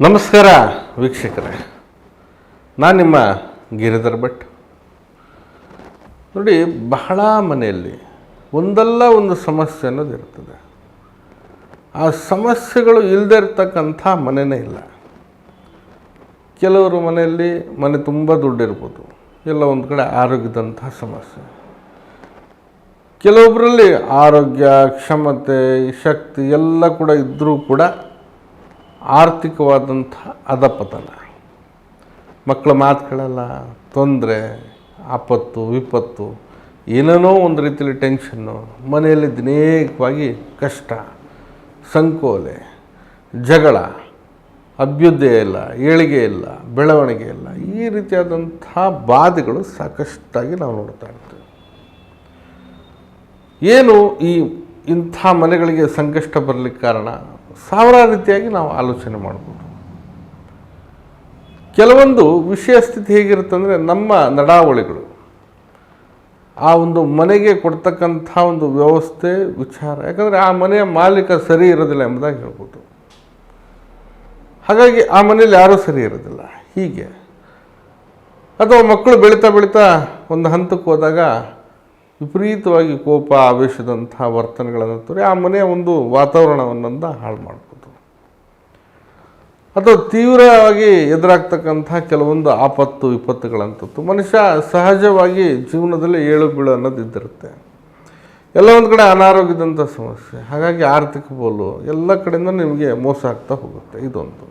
ನಮಸ್ಕಾರ ವೀಕ್ಷಕರೇ. ನಾನು ನಿಮ್ಮ ಗಿರಿಧರ್ ಭಟ್. ನೋಡಿ, ಬಹಳ ಮನೆಯಲ್ಲಿ ಒಂದಲ್ಲ ಒಂದು ಸಮಸ್ಯೆ ಅನ್ನೋದು ಇರ್ತದೆ. ಆ ಸಮಸ್ಯೆಗಳು ಇಲ್ಲದೆ ಇರ್ತಕ್ಕಂಥ ಮನೆಯೇ ಇಲ್ಲ. ಕೆಲವರು ಮನೆಯಲ್ಲಿ ಮನೆ ತುಂಬ ದುಡ್ಡಿರ್ಬೋದು. ಎಲ್ಲ ಒಂದು ಕಡೆ ಆರೋಗ್ಯದಂಥ ಸಮಸ್ಯೆ. ಕೆಲವೊಬ್ಬರಲ್ಲಿ ಆರೋಗ್ಯ, ಕ್ಷಮತೆ, ಶಕ್ತಿ ಎಲ್ಲ ಕೂಡ ಇದ್ದರೂ ಕೂಡ ಆರ್ಥಿಕವಾದಂಥ ಅಧಪತನ. ಮಕ್ಕಳ ಮಾತುಗಳೆಲ್ಲ ತೊಂದರೆ, ಆಪತ್ತು, ವಿಪತ್ತು, ಏನೇನೋ ಒಂದು ರೀತಿಯಲ್ಲಿ ಟೆನ್ಷನ್ನು ಮನೆಯಲ್ಲಿ ದಿನೇಕವಾಗಿ ಕಷ್ಟ, ಸಂಕೋಲೆ, ಜಗಳ, ಅಭ್ಯುದಯ ಇಲ್ಲ, ಏಳಿಗೆ ಇಲ್ಲ, ಬೆಳವಣಿಗೆ ಇಲ್ಲ, ಈ ರೀತಿಯಾದಂಥ ಬಾಧೆಗಳು ಸಾಕಷ್ಟಾಗಿ ನಾವು ನೋಡ್ತಾ ಇರ್ತೀವಿ. ಏನು ಈ ಇಂಥ ಮನೆಗಳಿಗೆ ಸಂಕಷ್ಟ ಬರಲಿಕ್ಕೆ ಕಾರಣ? ಸಾವಿರಾರು ರೀತಿಯಾಗಿ ನಾವು ಆಲೋಚನೆ ಮಾಡ್ಬೋದು. ಕೆಲವೊಂದು ವಿಷಯ ಸ್ಥಿತಿ ಹೇಗಿರುತ್ತಂದರೆ ನಮ್ಮ ನಡಾವಳಿಗಳು, ಆ ಒಂದು ಮನೆಗೆ ಕೊಡ್ತಕ್ಕಂಥ ಒಂದು ವ್ಯವಸ್ಥೆ, ವಿಚಾರ, ಯಾಕಂದರೆ ಆ ಮನೆಯ ಮಾಲೀಕ ಸರಿ ಇರೋದಿಲ್ಲ ಎಂಬುದಾಗಿ ಹೇಳ್ಬೋದು. ಹಾಗಾಗಿ ಆ ಮನೆಯಲ್ಲಿ ಯಾರೂ ಸರಿ ಇರೋದಿಲ್ಲ. ಹೀಗೆ. ಅಥವಾ ಮಕ್ಕಳು ಬೆಳೀತಾ ಬೆಳೀತಾ ಒಂದು ಹಂತಕ್ಕೆ ಹೋದಾಗ ವಿಪರೀತವಾಗಿ ಕೋಪ, ಆವೇಶದಂಥ ವರ್ತನೆಗಳನ್ನು ತೋರಿ ಆ ಮನೆಯ ಒಂದು ವಾತಾವರಣವನ್ನ ಹಾಳು ಮಾಡ್ಬೋದು ಅಥವಾ ತೀವ್ರವಾಗಿ ಎದುರಾಗ್ತಕ್ಕಂಥ ಕೆಲವೊಂದು ಆಪತ್ತು, ವಿಪತ್ತುಗಳಂಥದ್ದು. ಮನುಷ್ಯ ಸಹಜವಾಗಿ ಜೀವನದಲ್ಲಿ ಏಳು ಬೀಳು ಅನ್ನೋದು ಇದ್ದಿರುತ್ತೆ ಎಲ್ಲ ಒಂದು ಕಡೆ ಅನಾರೋಗ್ಯದಂಥ ಸಮಸ್ಯೆ, ಹಾಗಾಗಿ ಆರ್ಥಿಕ ಬೋಲು, ಎಲ್ಲ ಕಡೆಯಿಂದ ನಿಮಗೆ ಮೋಸ ಆಗ್ತಾ ಹೋಗುತ್ತೆ ಇದೊಂದು.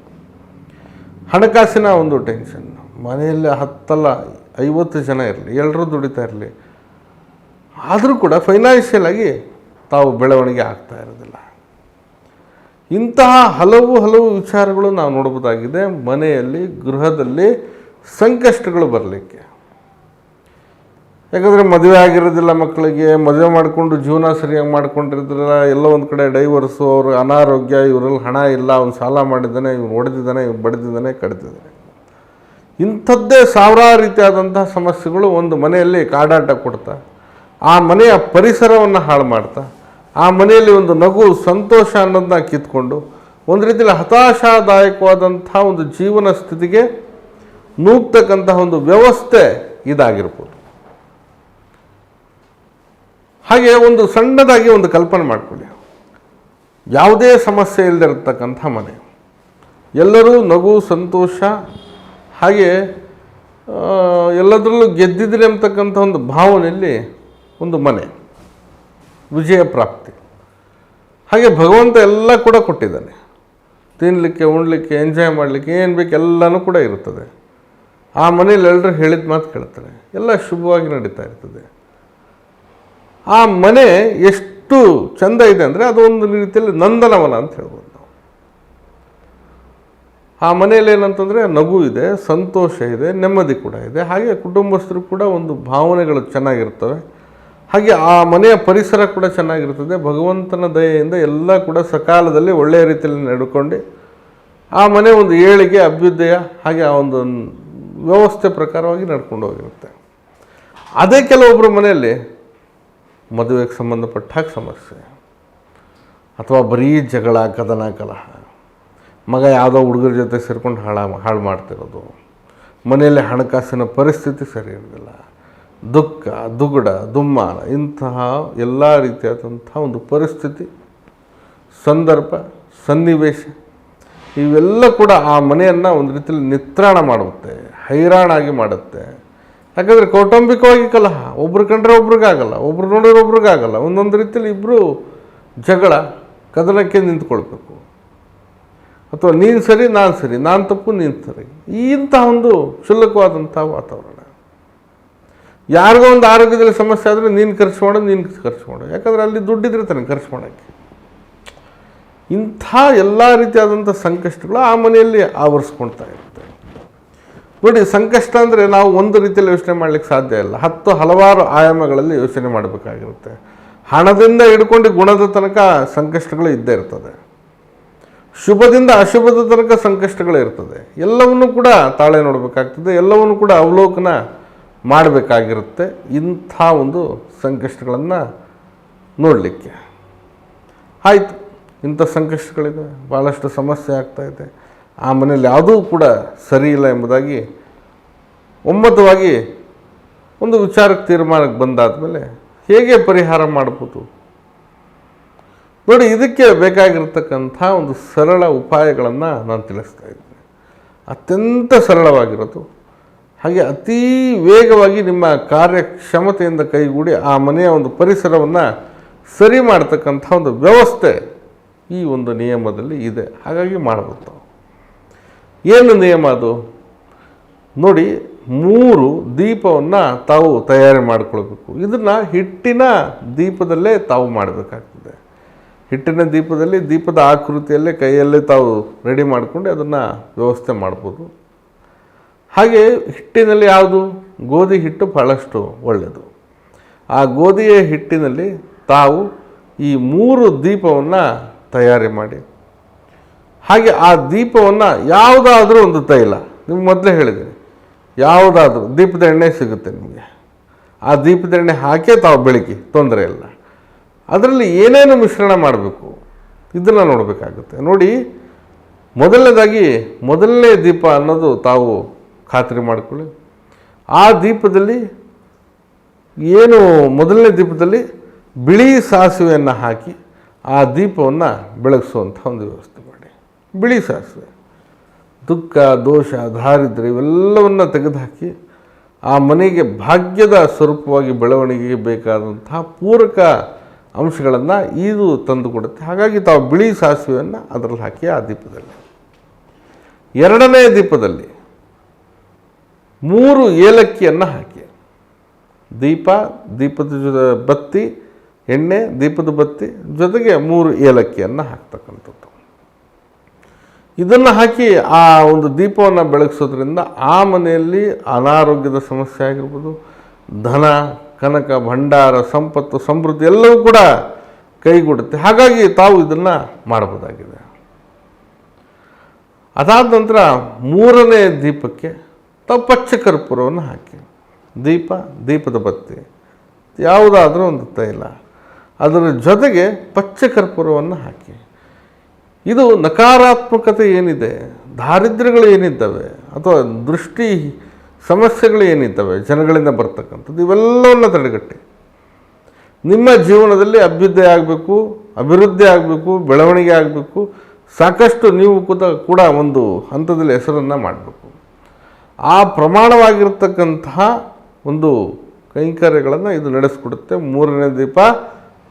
ಹಣಕಾಸಿನ ಒಂದು ಟೆನ್ಷನ್ ಮನೆಯಲ್ಲಿ ಹತ್ತಲ್ಲ ಐವತ್ತು ಜನ ಇರಲಿ ಎಲ್ಲರೂ ದುಡಿತಾ ಇರಲಿ ಆದರೂ ಕೂಡ ಫೈನಾನ್ಷಿಯಲ್ ಆಗಿ ತಾವು ಬೆಳವಣಿಗೆ ಆಗ್ತಾ ಇರೋದಿಲ್ಲ. ಇಂತಹ ಹಲವು ಹಲವು ವಿಚಾರಗಳು ನಾವು ನೋಡ್ಬೋದಾಗಿದೆ. ಮನೆಯಲ್ಲಿ, ಗೃಹದಲ್ಲಿ ಸಂಕಷ್ಟಗಳು ಬರಲಿಕ್ಕೆ. ಯಾಕಂದರೆ ಮದುವೆ ಆಗಿರೋದಿಲ್ಲ ಮಕ್ಕಳಿಗೆ, ಮದುವೆ ಮಾಡಿಕೊಂಡು ಜೀವನ ಸರಿಯಾಗಿ ಮಾಡ್ಕೊಂಡಿರೋದಿಲ್ಲ. ಎಲ್ಲ ಒಂದು ಕಡೆ ಡೈವರ್ಸು ಅವ್ರ ಅನಾರೋಗ್ಯ, ಇವರಲ್ಲಿ ಹಣ ಇಲ್ಲ, ಅವ್ನು ಸಾಲ ಮಾಡಿದ್ದಾನೆ, ಇವ್ನು ಹೊಡೆದಿದ್ದಾನೆ, ಇವ್ನು ಬಡಿದಿದ್ದಾನೆ, ಕಡಿದಿದ್ದಾನೆ. ಇಂಥದ್ದೇ ಸಾವಿರಾರು ರೀತಿಯಾದಂತಹ ಸಮಸ್ಯೆಗಳು ಒಂದು ಮನೆಯಲ್ಲಿ ಕಾಡಾಟ ಕೊಡ್ತಾ ಆ ಮನೆಯ ಪರಿಸರವನ್ನು ಹಾಳು ಮಾಡ್ತಾ, ಆ ಮನೆಯಲ್ಲಿ ಒಂದು ನಗು ಸಂತೋಷ ಅನ್ನೋದನ್ನ ಕಿತ್ಕೊಂಡು, ಒಂದು ರೀತಿಯಲ್ಲಿ ಹತಾಶಾದಾಯಕವಾದಂಥ ಒಂದು ಜೀವನ ಸ್ಥಿತಿಗೆ ನೂಗ್ತಕ್ಕಂತಹ ಒಂದು ವ್ಯವಸ್ಥೆ ಇದಾಗಿರ್ಬೋದು. ಹಾಗೆ ಒಂದು ಸಣ್ಣದಾಗಿ ಒಂದು ಕಲ್ಪನೆ ಮಾಡಿಕೊಳ್ಳಿ. ಯಾವುದೇ ಸಮಸ್ಯೆ ಇಲ್ಲದಿರತಕ್ಕಂಥ ಮನೆ. ಎಲ್ಲರೂ ನಗು, ಸಂತೋಷ, ಹಾಗೆ ಎಲ್ಲದರಲ್ಲೂ ಗೆದ್ದಿದ್ರೆ ಅಂತಕ್ಕಂಥ ಒಂದು ಭಾವನೆಯಲ್ಲಿ ಒಂದು ಮನೆ, ವಿಜಯ ಪ್ರಾಪ್ತಿ. ಹಾಗೆ ಭಗವಂತ ಎಲ್ಲ ಕೂಡ ಕೊಟ್ಟಿದ್ದಾನೆ. ತಿನ್ನಲಿಕ್ಕೆ ಉಣ್ಲಿಕ್ಕೆ ಎಂಜಾಯ್ ಮಾಡಲಿಕ್ಕೆ, ಏನು ಬೇಕು ಎಲ್ಲನೂ ಕೂಡ ಇರುತ್ತದೆ. ಆ ಮನೇಲಿ ಎಲ್ಲರೂ ಹೇಳಿದ ಮಾತು ಕೇಳ್ತಾರೆ. ಎಲ್ಲ ಶುಭವಾಗಿ ನಡೀತಾ ಇರ್ತದೆ. ಆ ಮನೆ ಎಷ್ಟು ಚಂದ ಇದೆ ಅಂದರೆ ಅದು ಒಂದು ರೀತಿಯಲ್ಲಿ ನಂದನವನ ಅಂತ ಹೇಳ್ಬೋದು ನಾವು. ಆ ಮನೆಯಲ್ಲಿ ಏನಂತಂದರೆ ನಗು ಇದೆ, ಸಂತೋಷ ಇದೆ, ನೆಮ್ಮದಿ ಕೂಡ ಇದೆ. ಹಾಗೆ ಕುಟುಂಬಸ್ಥರು ಕೂಡ ಒಂದು ಭಾವನೆಗಳು ಚೆನ್ನಾಗಿರ್ತವೆ. ಹಾಗೆ ಆ ಮನೆಯ ಪರಿಸರ ಕೂಡ ಚೆನ್ನಾಗಿರ್ತದೆ ಭಗವಂತನ ದಯೆಯಿಂದ ಎಲ್ಲ ಕೂಡ ಸಕಾಲದಲ್ಲಿ ಒಳ್ಳೆಯ ರೀತಿಯಲ್ಲಿ ನಡ್ಕೊಂಡು ಆ ಮನೆ ಒಂದು ಏಳಿಗೆ ಅಭ್ಯುದಯ ಹಾಗೆ ಆ ಒಂದು ವ್ಯವಸ್ಥೆ ಪ್ರಕಾರವಾಗಿ ನಡ್ಕೊಂಡು ಹೋಗಿರುತ್ತೆ. ಅದೇ ಕೆಲವೊಬ್ಬರ ಮನೆಯಲ್ಲಿ ಮದುವೆಗೆ ಸಂಬಂಧಪಟ್ಟ ಹಾಗೆ ಸಮಸ್ಯೆ. ಅಥವಾ ಬರೀ ಜಗಳ, ಕದನ ಕಲಹ. ಮಗ ಯಾವುದೋ ಹುಡುಗರ ಜೊತೆ ಸೇರ್ಕೊಂಡು ಹಾಳ, ಹಾಳು ಮಾಡ್ತಿರೋದು. ಮನೆಯಲ್ಲಿ ಹಣಕಾಸಿನ ಪರಿಸ್ಥಿತಿ ಸರಿ ಇರೋದಿಲ್ಲ ದುಃಖ, ದುಗುಡ, ದುಮ್ಮಾನ, ಇಂತಹ ಎಲ್ಲ ರೀತಿಯಾದಂಥ ಒಂದು ಪರಿಸ್ಥಿತಿ, ಸಂದರ್ಭ, ಸನ್ನಿವೇಶ, ಇವೆಲ್ಲ ಕೂಡ ಆ ಮನೆಯನ್ನು ಒಂದು ರೀತಿಯಲ್ಲಿ ನಿತ್ರಾಣ ಮಾಡುತ್ತೆ, ಹೈರಾಣಾಗಿ ಮಾಡುತ್ತೆ. ಯಾಕಂದರೆ ಕೌಟುಂಬಿಕವಾಗಿ ಕಲಹ, ಒಬ್ರು ಕಂಡ್ರೆ ಒಬ್ರಿಗಾಗಲ್ಲ, ಒಬ್ರು ನೋಡಿದ್ರೆ ಒಬ್ರಿಗಾಗಲ್ಲ, ಒಂದೊಂದು ರೀತಿಯಲ್ಲಿ ಇಬ್ಬರು ಜಗಳ, ಕದನಕ್ಕೆ ನಿಂತ್ಕೊಳ್ಬೇಕು. ಅಥವಾ ನೀನು ಸರಿ, ನಾನು ಸರಿ, ನಾನು ತಪ್ಪು, ನೀನು ಸರಿ ಇಂತಹ ಒಂದು ಕ್ಷುಲ್ಲಕವಾದಂಥ ವಾತಾವರಣ. ಯಾರಿಗೋ ಒಂದು ಆರೋಗ್ಯದಲ್ಲಿ ಸಮಸ್ಯೆ ಆದರೆ ನೀನು ಖರ್ಚು ಮಾಡೋದು ನೀನು ಖರ್ಚು ಮಾಡು. ಯಾಕಂದರೆ ಅಲ್ಲಿ ದುಡ್ಡಿದ್ರೆ ತಾನೆ ಖರ್ಚು ಮಾಡೋಕ್ಕೆ. ಇಂಥ ಎಲ್ಲ ರೀತಿಯಾದಂಥ ಸಂಕಷ್ಟಗಳು ಆ ಮನೆಯಲ್ಲಿ ಆವರಿಸ್ಕೊಳ್ತಾ ಇರುತ್ತೆ. ನೋಡಿ, ಸಂಕಷ್ಟ ಅಂದರೆ ನಾವು ಒಂದು ರೀತಿಯಲ್ಲಿ ಯೋಚನೆ ಮಾಡಲಿಕ್ಕೆ ಸಾಧ್ಯ ಇಲ್ಲ. ಹತ್ತು ಹಲವಾರು ಆಯಾಮಗಳಲ್ಲಿ ಯೋಚನೆ ಮಾಡಬೇಕಾಗಿರುತ್ತೆ. ಹಣದಿಂದ ಹಿಡ್ಕೊಂಡು ಗುಣದ ತನಕ ಸಂಕಷ್ಟಗಳು ಇದ್ದೇ ಇರ್ತದೆ. ಶುಭದಿಂದ ಅಶುಭದ ತನಕ ಸಂಕಷ್ಟಗಳು ಇರ್ತದೆ. ಎಲ್ಲವನ್ನೂ ಕೂಡ ತಾಳೆ ನೋಡಬೇಕಾಗ್ತದೆ. ಎಲ್ಲವನ್ನೂ ಕೂಡ ಅವಲೋಕನ ಮಾಡಬೇಕಾಗಿರುತ್ತೆ ಇಂಥ ಒಂದು ಸಂಕಷ್ಟಗಳನ್ನು ನೋಡಲಿಕ್ಕೆ. ಆಯಿತು, ಇಂಥ ಸಂಕಷ್ಟಗಳಿದೆ ಭಾಳಷ್ಟು ಸಮಸ್ಯೆ ಆಗ್ತಾ ಇದೆ. ಆ ಮನೆಯಲ್ಲಿ ಯಾವುದೂ ಕೂಡ ಸರಿ ಇಲ್ಲ ಎಂಬುದಾಗಿ ಒಮ್ಮತವಾಗಿ ಒಂದು ವಿಚಾರಕ್ಕೆ ತೀರ್ಮಾನಕ್ಕೆ ಬಂದಾದ ಮೇಲೆ ಹೇಗೆ ಪರಿಹಾರ ಮಾಡ್ಬೋದು? ನೋಡಿ, ಇದಕ್ಕೆ ಬೇಕಾಗಿರ್ತಕ್ಕಂಥ ಒಂದು ಸರಳ ಉಪಾಯಗಳನ್ನು ನಾನು ತಿಳಿಸ್ತಾ ಇದ್ದೀನಿ. ಅತ್ಯಂತ ಸರಳವಾಗಿರೋದು ಹಾಗೆ ಅತೀ ವೇಗವಾಗಿ ನಿಮ್ಮ ಕಾರ್ಯಕ್ಷಮತೆಯಿಂದ ಕೈಗೂಡಿ ಆ ಮನೆಯ ಒಂದು ಪರಿಸರವನ್ನು ಸರಿ ಮಾಡ್ತಕ್ಕಂಥ ಒಂದು ವ್ಯವಸ್ಥೆ ಈ ಒಂದು ನಿಯಮದಲ್ಲಿ ಇದೆ. ಹಾಗಾಗಿ ಮಾಡಬಹುದು ಏನು ನಿಯಮ ಅದು? ನೋಡಿ, ಮೂರು ದೀಪವನ್ನು ತಾವು ತಯಾರಿ ಮಾಡಿಕೊಳ್ಬೇಕು. ಇದನ್ನು ಹಿಟ್ಟಿನ ದೀಪದಲ್ಲೇ ತಾವು ಮಾಡಬೇಕಾಗ್ತದೆ. ಹಿಟ್ಟಿನ ದೀಪದಲ್ಲಿ ದೀಪದ ಆಕೃತಿಯಲ್ಲೇ ಕೈಯಲ್ಲೇ ತಾವು ರೆಡಿ ಮಾಡಿಕೊಂಡು ಅದನ್ನು ವ್ಯವಸ್ಥೆ ಮಾಡ್ಬೋದು. ಹಾಗೆ ಹಿಟ್ಟಿನಲ್ಲಿ ಯಾವುದು? ಗೋಧಿ ಹಿಟ್ಟು ಬಹಳಷ್ಟು ಒಳ್ಳೆಯದು. ಆ ಗೋಧಿಯ ಹಿಟ್ಟಿನಲ್ಲಿ ತಾವು ಈ ಮೂರು ದೀಪವನ್ನು ತಯಾರಿ ಮಾಡಿ. ಹಾಗೆ ಆ ದೀಪವನ್ನು ಯಾವುದಾದ್ರೂ ಒಂದು ತೈಲ, ನಿಮ್ಗೆ ಮೊದಲೇ ಹೇಳಿದ್ದೀನಿ, ಯಾವುದಾದ್ರೂ ದೀಪದ ಎಣ್ಣೆ ಸಿಗುತ್ತೆ ನಿಮಗೆ. ಆ ದೀಪದ ಎಣ್ಣೆ ಹಾಕೇ ತಾವು ಬೆಳಗ್ಗೆ, ತೊಂದರೆ ಇಲ್ಲ. ಅದರಲ್ಲಿ ಏನೇನು ಮಿಶ್ರಣ ಮಾಡಬೇಕು? ಇದನ್ನು ನೋಡಬೇಕಾಗುತ್ತೆ. ನೋಡಿ, ಮೊದಲನೇದಾಗಿ ಮೊದಲನೇ ದೀಪ ಅನ್ನೋದು ತಾವು ಖಾತ್ರಿ ಮಾಡಿಕೊಳ್ಳಿ. ಆ ದೀಪದಲ್ಲಿ ಏನು ಮೊದಲನೇ ದೀಪದಲ್ಲಿ ಬಿಳಿ ಸಾಸಿವೆಯನ್ನು ಹಾಕಿ ಆ ದೀಪವನ್ನು ಬೆಳಗಿಸುವಂಥ ಒಂದು ವ್ಯವಸ್ಥೆ ಮಾಡಿ. ಬಿಳಿ ಸಾಸಿವೆ. ದುಃಖ, ದೋಷ, ದಾರಿದ್ರ್ಯ ಇವೆಲ್ಲವನ್ನು ತೆಗೆದುಹಾಕಿ ಆ ಮನೆಗೆ ಭಾಗ್ಯದ ಸ್ವರೂಪವಾಗಿ ಬೆಳವಣಿಗೆಗೆ ಬೇಕಾದಂತಹ ಪೂರಕ ಅಂಶಗಳನ್ನು ಇದು ತಂದು ಕೊಡುತ್ತೆ. ಹಾಗಾಗಿ ತಾವು ಬಿಳಿ ಸಾಸಿವೆಯನ್ನು ಅದರಲ್ಲಿ ಹಾಕಿ ಆ ದೀಪದಲ್ಲಿ. ಎರಡನೇ ದೀಪದಲ್ಲಿ ಮೂರು ಏಲಕ್ಕಿಯನ್ನು ಹಾಕಿ. ದೀಪ, ದೀಪದ ಜೊತೆ ಬತ್ತಿ, ಎಣ್ಣೆ, ದೀಪದ ಬತ್ತಿ ಜೊತೆಗೆ ಮೂರು ಏಲಕ್ಕಿಯನ್ನು ಹಾಕ್ತಕ್ಕಂಥದ್ದು. ಇದನ್ನು ಹಾಕಿ ಆ ಒಂದು ದೀಪವನ್ನು ಬೆಳಗಿಸೋದ್ರಿಂದ ಆ ಮನೆಯಲ್ಲಿ ಅನಾರೋಗ್ಯದ ಸಮಸ್ಯೆ ಆಗಿರ್ಬೋದು, ಧನ, ಕನಕ, ಭಂಡಾರ, ಸಂಪತ್ತು, ಸಮೃದ್ಧಿ ಎಲ್ಲವೂ ಕೂಡ ಕೈಗೂಡುತ್ತೆ. ಹಾಗಾಗಿ ತಾವು ಇದನ್ನು ಮಾಡಬಹುದಾಗಿದೆ. ಅದಾದ ನಂತರ ಮೂರನೇ ದೀಪಕ್ಕೆ ತಾವು ಪಚ್ಚ ಕರ್ಪೂರವನ್ನು ಹಾಕಿ. ದೀಪ, ದೀಪದ ಬತ್ತಿ. ಯಾವುದಾದ್ರೂ ಒಂದು ತೈಲ. ಅದರ ಜೊತೆಗೆ ಪಚ್ಚ ಕರ್ಪೂರವನ್ನು ಹಾಕಿ. ಇದು ನಕಾರಾತ್ಮಕತೆ ಏನಿದೆ, ದಾರಿದ್ರ್ಯಗಳು ಏನಿದ್ದಾವೆ, ಅಥವಾ ದೃಷ್ಟಿ ಸಮಸ್ಯೆಗಳು ಏನಿದ್ದಾವೆ, ಜನಗಳಿಂದ ಬರ್ತಕ್ಕಂಥದ್ದು, ಇವೆಲ್ಲವನ್ನು ತಡೆಗಟ್ಟಿ. ನಿಮ್ಮ ಜೀವನದಲ್ಲಿ ಅಭ್ಯುದಯ ಆಗಬೇಕು, ಅಭಿವೃದ್ಧಿ ಆಗಬೇಕು, ಬೆಳವಣಿಗೆ ಆಗಬೇಕು, ಸಾಕಷ್ಟು ನೀವು ಕೂಡ ಕೂಡ ಒಂದು ಹಂತದಲ್ಲಿ ಹೆಸರನ್ನು ಮಾಡಬೇಕು. ಆ ಪ್ರಮಾಣವಾಗಿರ್ತಕ್ಕಂತಹ ಒಂದು ಕೈಂಕರ್ಯಗಳನ್ನು ಇದು ನಡೆಸ್ಕೊಡುತ್ತೆ. ಮೂರನೇ ದೀಪ,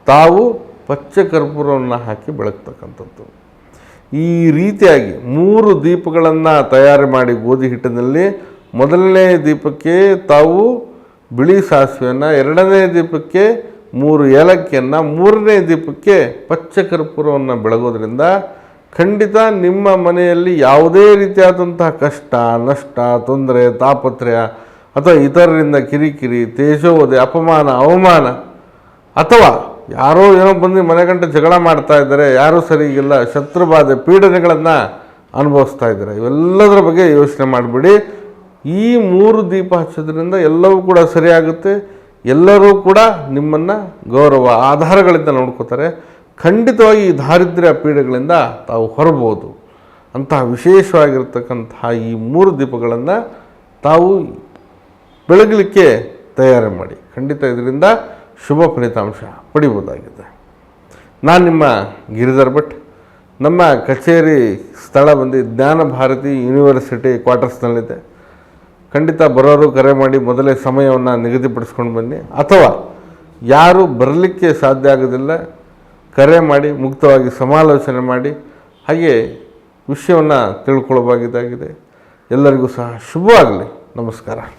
ತಾವು ಪಚ್ಚ ಕರ್ಪೂರವನ್ನು ಹಾಕಿ ಬೆಳಗ್ತಕ್ಕಂಥದ್ದು. ಈ ರೀತಿಯಾಗಿ ಮೂರು ದೀಪಗಳನ್ನು ತಯಾರು ಮಾಡಿ ಗೋಧಿ ಹಿಟ್ಟಿನಲ್ಲಿ, ಮೊದಲನೇ ದೀಪಕ್ಕೆ ತಾವು ಬಿಳಿ ಸಾಸಿವೆಯನ್ನು, ಎರಡನೇ ದೀಪಕ್ಕೆ ಮೂರು ಏಲಕ್ಕಿಯನ್ನು, ಮೂರನೇ ದೀಪಕ್ಕೆ ಪಚ್ಚ ಕರ್ಪೂರವನ್ನು ಬೆಳಗೋದ್ರಿಂದ ಖಂಡಿತ ನಿಮ್ಮ ಮನೆಯಲ್ಲಿ ಯಾವುದೇ ರೀತಿಯಾದಂತಹ ಕಷ್ಟ, ನಷ್ಟ, ತೊಂದರೆ, ತಾಪತ್ರಯ ಅಥವಾ ಇತರರಿಂದ ಕಿರಿಕಿರಿ, ತೇಜೋವಧೆ, ಅಪಮಾನ, ಅವಮಾನ ಅಥವಾ ಯಾರೋ ಏನೋ ಬಂದು ಮನೆ ಗಂಟೆ ಜಗಳ ಮಾಡ್ತಾ ಇದ್ದಾರೆ, ಯಾರೂ ಸರಿಗಿಲ್ಲ ಶತ್ರುಬಾಧೆ ಪೀಡನೆಗಳನ್ನು ಅನುಭವಿಸ್ತಾ ಇದ್ದಾರೆ. ಇವೆಲ್ಲದರ ಬಗ್ಗೆ ಯೋಚನೆ ಮಾಡಿಬಿಡಿ. ಈ ಮೂರು ದೀಪ ಹಚ್ಚೋದ್ರಿಂದ ಎಲ್ಲವೂ ಕೂಡ ಸರಿಯಾಗುತ್ತೆ. ಎಲ್ಲರೂ ಕೂಡ ನಿಮ್ಮನ್ನು ಗೌರವ, ಆಧಾರಗಳಿಂದ ನೋಡ್ಕೋತಾರೆ. ಖಂಡಿತವಾಗಿ ಈ ದಾರಿದ್ರ್ಯ ಪೀಡೆಗಳಿಂದ ತಾವು ಹೊರಬೋದು. ಅಂತಹ ವಿಶೇಷವಾಗಿರ್ತಕ್ಕಂತಹ ಈ ಮೂರು ದೀಪಗಳನ್ನು ತಾವು ಬೆಳಗಲಿಕ್ಕೆ ತಯಾರಿ ಮಾಡಿ. ಖಂಡಿತ ಇದರಿಂದ ಶುಭ ಫಲಿತಾಂಶ ಪಡಿಬೋದಾಗಿದೆ. ನಾನು ನಿಮ್ಮ ಗಿರಿಧರ್ ಭಟ್. ನಮ್ಮ ಕಚೇರಿ ಸ್ಥಳ ಬಂದು ಜ್ಞಾನ ಭಾರತಿ ಯೂನಿವರ್ಸಿಟಿ ಕ್ವಾರ್ಟರ್ಸ್ನಲ್ಲಿದೆ. ಖಂಡಿತ ಬರೋರು ಕರೆ ಮಾಡಿ ಮೊದಲೇ ಸಮಯವನ್ನು ನಿಗದಿಪಡಿಸ್ಕೊಂಡು ಬನ್ನಿ. ಅಥವಾ ಯಾರು ಬರಲಿಕ್ಕೆ ಸಾಧ್ಯ ಆಗೋದಿಲ್ಲ ಕರೆ ಮಾಡಿ ಮುಕ್ತವಾಗಿ ಸಮಾಲೋಚನೆ ಮಾಡಿ ಹಾಗೆ ವಿಷಯವನ್ನು ತಿಳ್ಕೊಳ್ಳಬಹುದಾಗಿದೆ ಎಲ್ಲರಿಗೂ ಸಹ ಶುಭವಾಗಲಿ. ನಮಸ್ಕಾರ.